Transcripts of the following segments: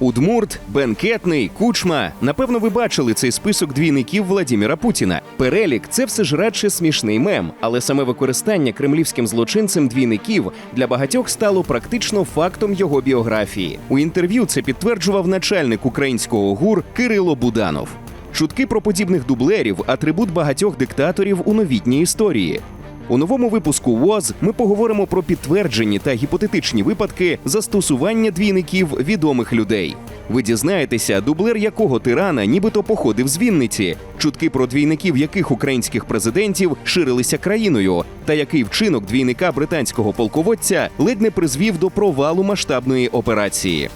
Удмурт, Бенкетний, Кучма. Напевно, ви бачили цей список двійників Владіміра Путіна. Перелік це все ж радше смішний мем, але саме використання кремлівським злочинцем двійників для багатьох стало практично фактом його біографії. У інтерв'ю це підтверджував начальник українського гур Кирило Буданов. Чутки про подібних дублерів атрибут багатьох диктаторів у новітній історії. У новому випуску ВОЗ ми поговоримо про підтверджені та гіпотетичні випадки застосування двійників відомих людей. Ви дізнаєтеся, дублер якого тирана нібито походив з Вінниці, чутки про двійників яких українських президентів ширилися країною, та який вчинок двійника британського полководця ледь не призвів до провалу масштабної операції.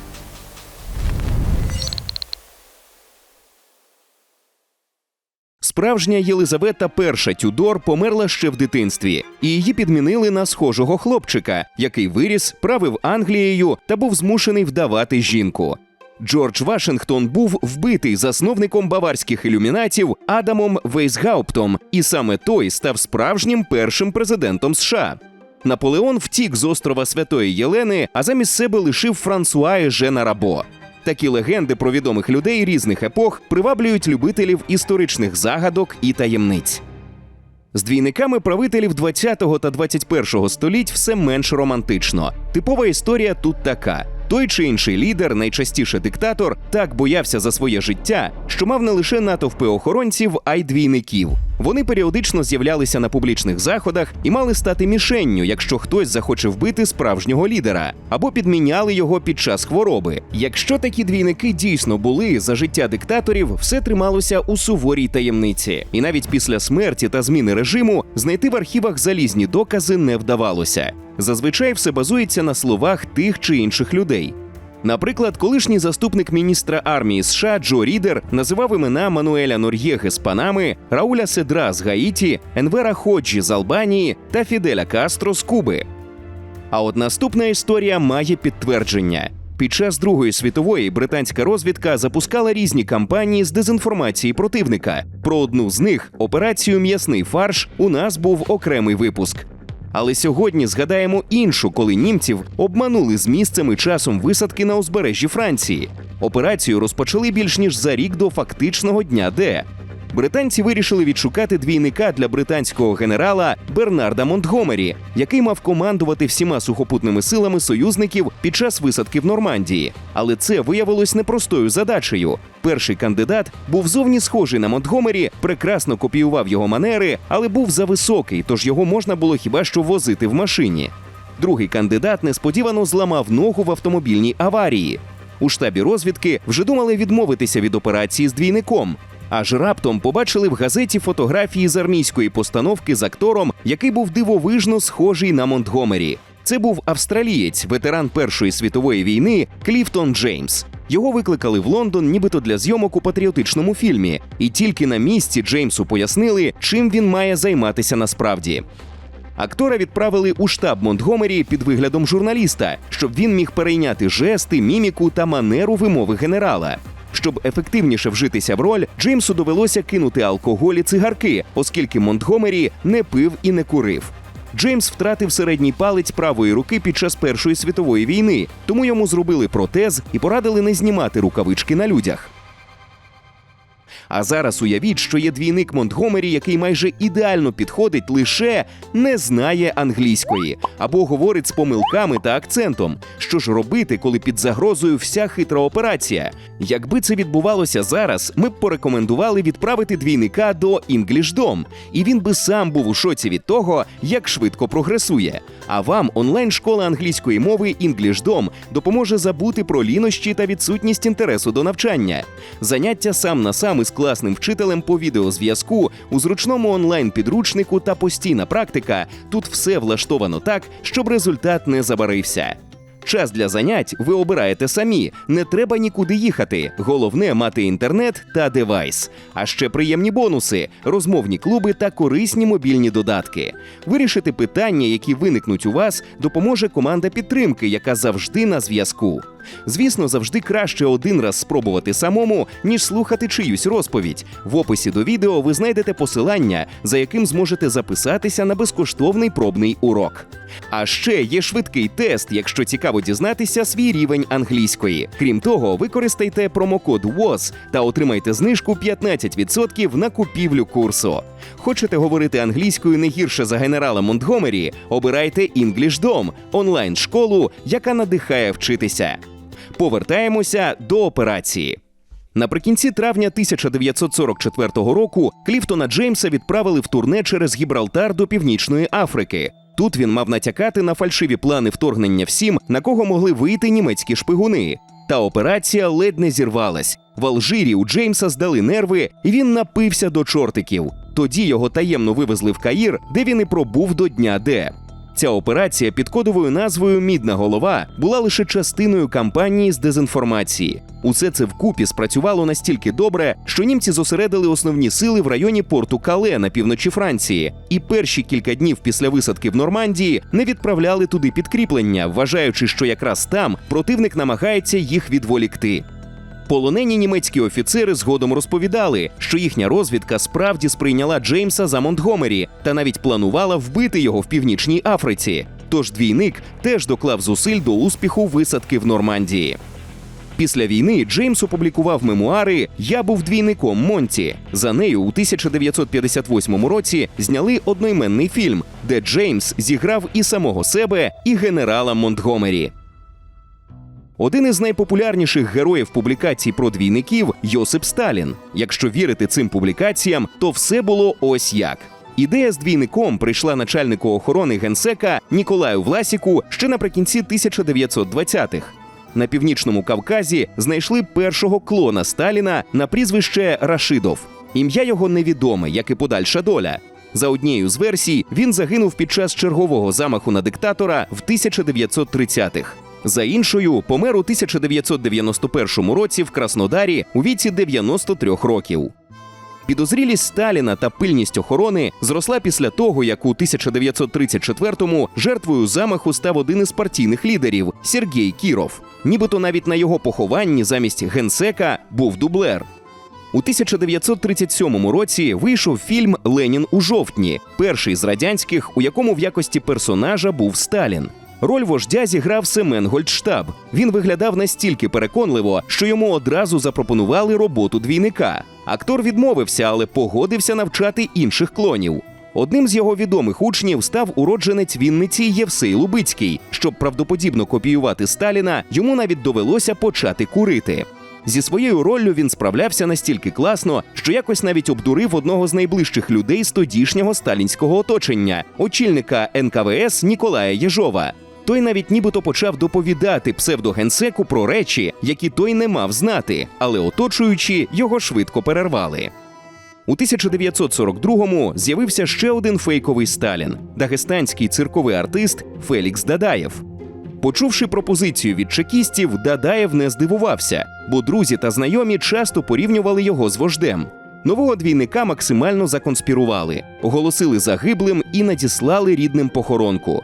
Справжня Єлизавета І Тюдор померла ще в дитинстві, і її підмінили на схожого хлопчика, який виріс, правив Англією та був змушений вдавати жінку. Джордж Вашингтон був вбитий засновником баварських ілюмінатів Адамом Вейсгауптом, і саме той став справжнім першим президентом США. Наполеон втік з острова Святої Єлени, а замість себе лишив Франсуа Ежена Рабо. Такі легенди про відомих людей різних епох приваблюють любителів історичних загадок і таємниць. З двійниками правителів 20 та 21 століть все менш романтично. Типова історія тут така: той чи інший лідер, найчастіше диктатор, так боявся за своє життя, що мав не лише натовпи охоронців, а й двійників. Вони періодично з'являлися на публічних заходах і мали стати мішенню, якщо хтось захоче вбити справжнього лідера, або підміняли його під час хвороби. Якщо такі двійники дійсно були за життя диктаторів, все трималося у суворій таємниці, і навіть після смерті та зміни режиму знайти в архівах залізні докази не вдавалося. Зазвичай все базується на словах тих чи інших людей. Наприклад, колишній заступник міністра армії США Джо Рідер називав імена Мануеля Нор'єги з Панами, Рауля Седра з Гаїті, Енвера Ходжі з Албанії та Фіделя Кастро з Куби. А от наступна історія має підтвердження. Під час Другої світової британська розвідка запускала різні кампанії з дезінформації противника. Про одну з них операцію М'ясний фарш у нас був окремий випуск. Але сьогодні згадаємо іншу, коли німців обманули з місцем і часом висадки на узбережжі Франції. Операцію розпочали більш ніж за рік до фактичного дня Д. Британці вирішили відшукати двійника для британського генерала Бернарда Монтгомері, який мав командувати всіма сухопутними силами союзників під час висадки в Нормандії. Але це виявилось непростою задачею. Перший кандидат був зовні схожий на Монтгомері, прекрасно копіював його манери, але був зависокий, тож його можна було хіба що возити в машині. Другий кандидат несподівано зламав ногу в автомобільній аварії. У штабі розвідки вже думали відмовитися від операції з двійником. Аж раптом побачили в газеті фотографії з армійської постановки з актором, який був дивовижно схожий на Монтгомері. Це був австралієць, ветеран Першої світової війни Кліфтон Джеймс. Його викликали в Лондон, нібито для зйомок у патріотичному фільмі, і тільки на місці Джеймсу пояснили, чим він має займатися насправді. Актора відправили у штаб Монтгомері під виглядом журналіста, щоб він міг перейняти жести, міміку та манеру вимови генерала. Щоб ефективніше вжитися в роль, Джеймсу довелося кинути алкоголь і цигарки, оскільки Монтгомері не пив і не курив. Джеймс втратив середній палець правої руки під час Першої світової війни, тому йому зробили протез і порадили не знімати рукавички на людях. А зараз уявіть, що є двійник Монтгомері, який майже ідеально підходить, лише не знає англійської або говорить з помилками та акцентом. Що ж робити, коли під загрозою вся хитра операція? Якби це відбувалося зараз, ми б порекомендували відправити двійника до EnglishDom, і він би сам був у шоці від того, як швидко прогресує. А вам онлайн-школа англійської мови EnglishDom допоможе забути про лінощі та відсутність інтересу до навчання. Заняття сам на сам із класним вчителем по відеозв'язку у зручному онлайн-підручнику та постійна практика. Тут все влаштовано так, щоб результат не забарився. Час для занять ви обираєте самі. Не треба нікуди їхати. Головне мати інтернет та девайс. А ще приємні бонуси, розмовні клуби та корисні мобільні додатки. Вирішити питання, які виникнуть у вас, допоможе команда підтримки, яка завжди на зв'язку. Звісно, завжди краще один раз спробувати самому, ніж слухати чиюсь розповідь. В описі до відео ви знайдете посилання, за яким зможете записатися на безкоштовний пробний урок. А ще є швидкий тест, якщо цікаво дізнатися свій рівень англійської. Крім того, використайте промокод WOS та отримайте знижку 15% на купівлю курсу. Хочете говорити англійською не гірше за генерала Монтгомері? Обирайте EnglishDom – онлайн-школу, яка надихає вчитися. Повертаємося до операції. Наприкінці травня 1944 року Кліфтона Джеймса відправили в турне через Гібралтар до Північної Африки. Тут він мав натякати на фальшиві плани вторгнення всім, на кого могли вийти німецькі шпигуни. Та операція ледь не зірвалась. В Алжирі у Джеймса здали нерви, і він напився до чортиків. Тоді його таємно вивезли в Каїр, де він і пробув до дня Д. Ця операція під кодовою назвою Мідна голова була лише частиною кампанії з дезінформації. Усе це вкупі спрацювало настільки добре, що німці зосередили основні сили в районі порту Кале на півночі Франції, і перші кілька днів після висадки в Нормандії не відправляли туди підкріплення, вважаючи, що якраз там противник намагається їх відволікти. Полонені німецькі офіцери згодом розповідали, що їхня розвідка справді сприйняла Джеймса за Монтгомері та навіть планувала вбити його в північній Африці. Тож двійник теж доклав зусиль до успіху висадки в Нормандії. Після війни Джеймс опублікував мемуари Я був двійником Монті. За нею у 1958 році зняли одноіменний фільм, де Джеймс зіграв і самого себе, і генерала Монтгомері. Один із найпопулярніших героїв публікацій про двійників Йосип Сталін. Якщо вірити цим публікаціям, то все було ось як. Ідея з двійником прийшла начальнику охорони генсека Ніколаю Власіку ще наприкінці 1920-х. На північному Кавказі знайшли першого клона Сталіна на прізвище Рашидов. Ім'я його невідоме, як і подальша доля. За однією з версій, він загинув під час чергового замаху на диктатора в 1930-х. За іншою, помер у 1991 році в Краснодарі у віці 93 років. Підозрілість Сталіна та пильність охорони зросла після того, як у 1934-му жертвою замаху став один із партійних лідерів Сергій Кіров. Нібито навіть на його похованні замість генсека був дублер. У 1937 році вийшов фільм Ленін у жовтні, перший з радянських, у якому в якості персонажа був Сталін. Роль вождя зіграв Семен Гольдштаб. Він виглядав настільки переконливо, що йому одразу запропонували роботу двійника. Актор відмовився, але погодився навчати інших клонів. Одним з його відомих учнів став уродженець Вінниці Євсей Лубицький. Щоб правдоподібно копіювати Сталіна, йому навіть довелося почати курити. Зі своєю роллю він справлявся настільки класно, що якось навіть обдурив одного з найближчих людей з тодішнього сталінського оточення, очільника НКВС Ніколая Єжова. Той навіть нібито почав доповідати псевдогенсеку про речі, які той не мав знати, але оточуючи його швидко перервали. У 1942-му з'явився ще один фейковий Сталін дагестанський цирковий артист Фелікс Дадаєв. Почувши пропозицію від чекістів, Дадаєв не здивувався, бо друзі та знайомі часто порівнювали його з вождем. Нового двійника максимально законспірували, оголосили загиблим і надіслали рідним похоронку.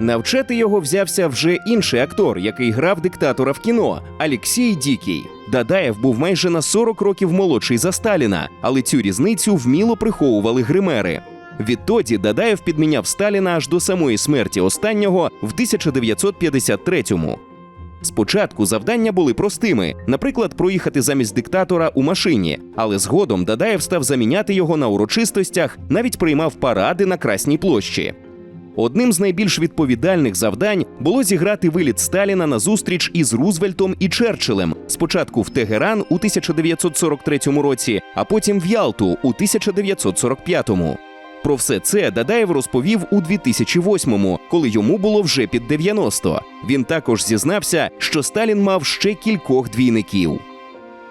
Навчати його взявся вже інший актор, який грав диктатора в кіно Алексій Дікій. Дадаєв був майже на 40 років молодший за Сталіна, але цю різницю вміло приховували гримери. Відтоді Дадаєв підміняв Сталіна аж до самої смерті останнього в 1953-му. Спочатку завдання були простими, наприклад, проїхати замість диктатора у машині, але згодом Дадаєв став заміняти його на урочистостях, навіть приймав паради на Красній площі. Одним з найбільш відповідальних завдань було зіграти виліт Сталіна на зустріч із Рузвельтом і Черчиллем. Спочатку в Тегеран у 1943 році, а потім в Ялту у 1945-му. Про все це Дадаєв розповів у 2008-му, коли йому було вже під 90. Він також зізнався, що Сталін мав ще кількох двійників.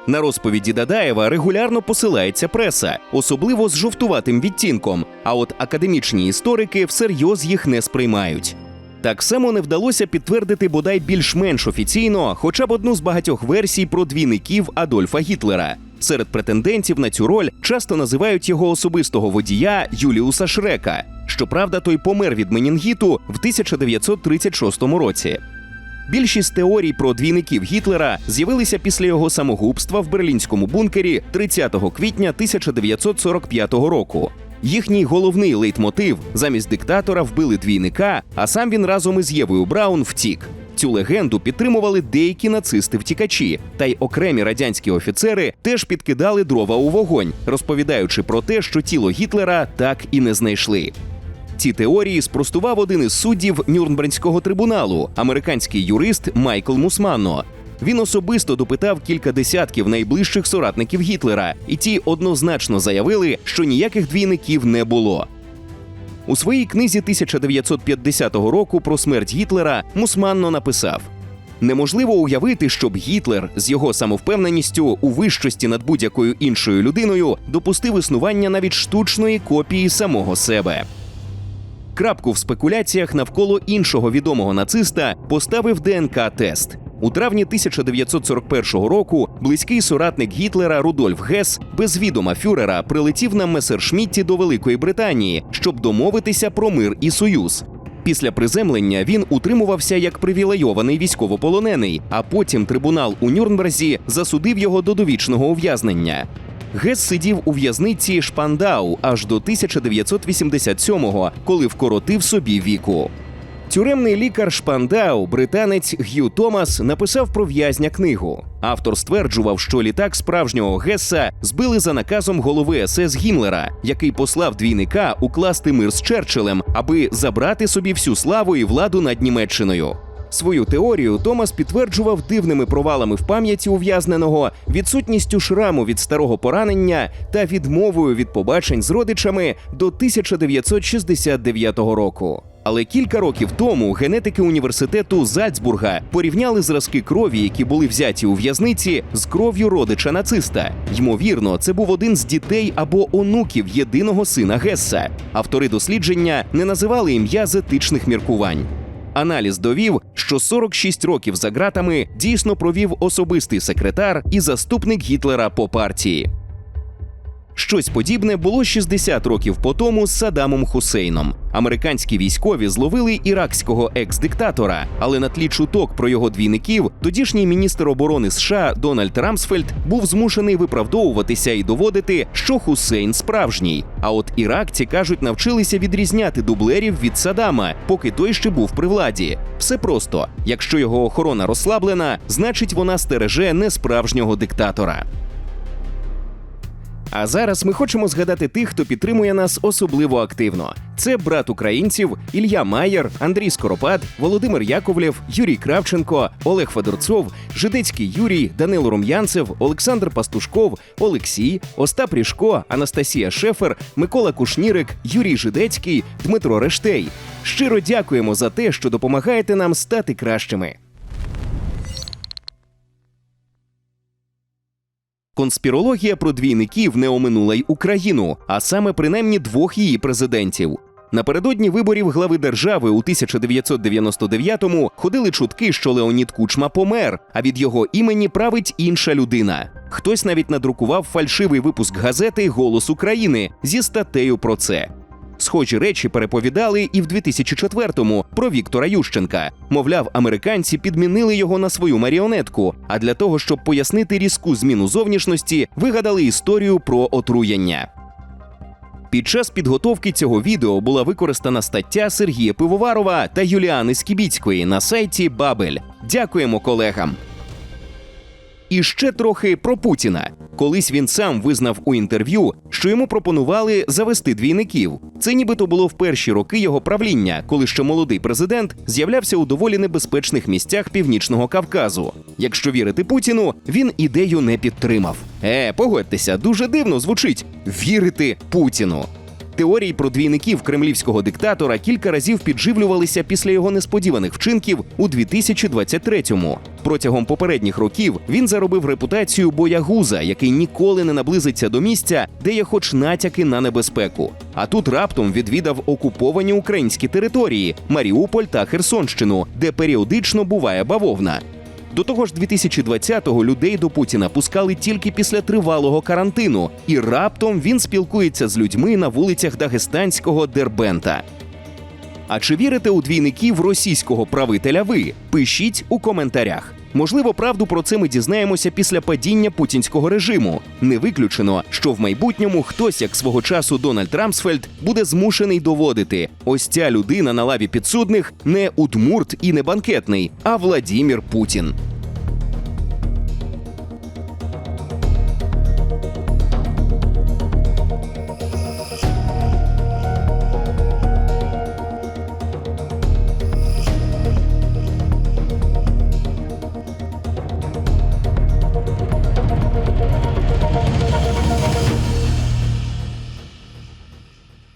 На розповіді Дадаєва регулярно посилається преса, особливо з жовтуватим відтінком. А от академічні історики всерйоз їх не сприймають. Так само не вдалося підтвердити бодай більш-менш офіційно, хоча б одну з багатьох версій про двійників Адольфа Гітлера. Серед претендентів на цю роль часто називають його особистого водія Юліуса Шрека. Щоправда, той помер від менінгіту в 1936 році. Більшість теорій про двійників Гітлера з'явилися після його самогубства в берлінському бункері 30 квітня 1945 року. Їхній головний лейтмотив замість диктатора вбили двійника, а сам він разом із Євою Браун втік. Цю легенду підтримували деякі нацисти-втікачі, та й окремі радянські офіцери теж підкидали дрова у вогонь, розповідаючи про те, що тіло Гітлера так і не знайшли. Ці теорії спростував один із суддів Нюрнбернського трибуналу, американський юрист Майкл Мусманно. Він особисто допитав кілька десятків найближчих соратників Гітлера, і ті однозначно заявили, що ніяких двійників не було. У своїй книзі 1950 року про смерть Гітлера Мусманно написав: Неможливо уявити, щоб Гітлер з його самовпевненістю у вищості над будь-якою іншою людиною допустив існування навіть штучної копії самого себе. Крапку в спекуляціях навколо іншого відомого нациста поставив ДНК-тест. У травні 1941 року близький соратник Гітлера Рудольф Гес без відома фюрера прилетів на Месершмітті до Великої Британії, щоб домовитися про мир і союз. Після приземлення він утримувався як привілейований військовополонений, а потім трибунал у Нюрнберзі засудив його до довічного ув'язнення. Гес сидів у в'язниці Шпандау аж до 1987-го, коли вкоротив собі віку. Тюремний лікар Шпандау, британець Г'ю Томас, написав про в'язня книгу. Автор стверджував, що літак справжнього Гесса збили за наказом голови СС Гімлера, який послав двійника укласти мир з Черчиллем, аби забрати собі всю славу і владу над Німеччиною. Свою теорію Томас підтверджував дивними провалами в пам'яті ув'язненого, відсутністю шраму від старого поранення та відмовою від побачень з родичами до 1969 року. Але кілька років тому генетики університету Зальцбурга порівняли зразки крові, які були взяті у в'язниці, з кров'ю родича нациста. Ймовірно, це був один з дітей або онуків єдиного сина Гесса. Автори дослідження не називали ім'я з етичних міркувань. Аналіз довів, що 46 років за ґратами дійсно провів особистий секретар і заступник Гітлера по партії. Щось подібне було 60 років по тому з Саддамом Хусейном. Американські військові зловили іракського екс-диктатора, але на тлі чуток про його двійників тодішній міністр оборони США Дональд Рамсфельд був змушений виправдовуватися і доводити, що Хусейн справжній. А от іракці кажуть, навчилися відрізняти дублерів від Саддама, поки той ще був при владі. Все просто: якщо його охорона розслаблена, значить вона стереже несправжнього диктатора. А зараз ми хочемо згадати тих, хто підтримує нас особливо активно. Це брат українців Ілля Майєр, Андрій Скоропад, Володимир Яковлєв, Юрій Кравченко, Олег Федорцов, Жидецький Юрій, Данило Рум'янцев, Олександр Пастушков, Олексій, Остап Ріжко, Анастасія Шефер, Микола Кушнірик, Юрій Жидецький, Дмитро Рештей. Щиро дякуємо за те, що допомагаєте нам стати кращими. Конспірологія про двійників не оминула й Україну, а саме принаймні двох її президентів. Напередодні виборів глави держави у 1999-му ходили чутки, що Леонід Кучма помер, а від його імені править інша людина. Хтось навіть надрукував фальшивий випуск газети Голос України зі статтею про це. Схожі речі переповідали і в 2004-му про Віктора Ющенка. Мовляв, американці підмінили його на свою маріонетку. А для того, щоб пояснити різку зміну зовнішності, вигадали історію про отруєння. Під час підготовки цього відео була використана стаття Сергія Пивоварова та Юліани Скібіцької на сайті Бабель. Дякуємо колегам. І ще трохи про Путіна. Колись він сам визнав у інтерв'ю, що йому пропонували завести двійників. Це нібито було в перші роки його правління, коли ще молодий президент з'являвся у доволі небезпечних місцях північного Кавказу. Якщо вірити Путіну, він ідею не підтримав. Е, погодьтеся, дуже дивно звучить вірити Путіну. Теорії про двійників кремлівського диктатора кілька разів підживлювалися після його несподіваних вчинків у 2023-му. Протягом попередніх років він заробив репутацію боягуза, який ніколи не наблизиться до місця, де є хоч натяки на небезпеку. А тут раптом відвідав окуповані українські території Маріуполь та Херсонщину, де періодично буває бавовна. До того ж, 2020-го людей до Путіна пускали тільки після тривалого карантину, і раптом він спілкується з людьми на вулицях Дагестанського Дербента. А чи вірите у двійників російського правителя ви? Пишіть у коментарях. Можливо, правду про це ми дізнаємося після падіння путінського режиму. Не виключено, що в майбутньому хтось, як свого часу Дональд Рамсфельд, буде змушений доводити: ось ця людина на лаві підсудних не удмурт і не банкетний, а Владімір Путін.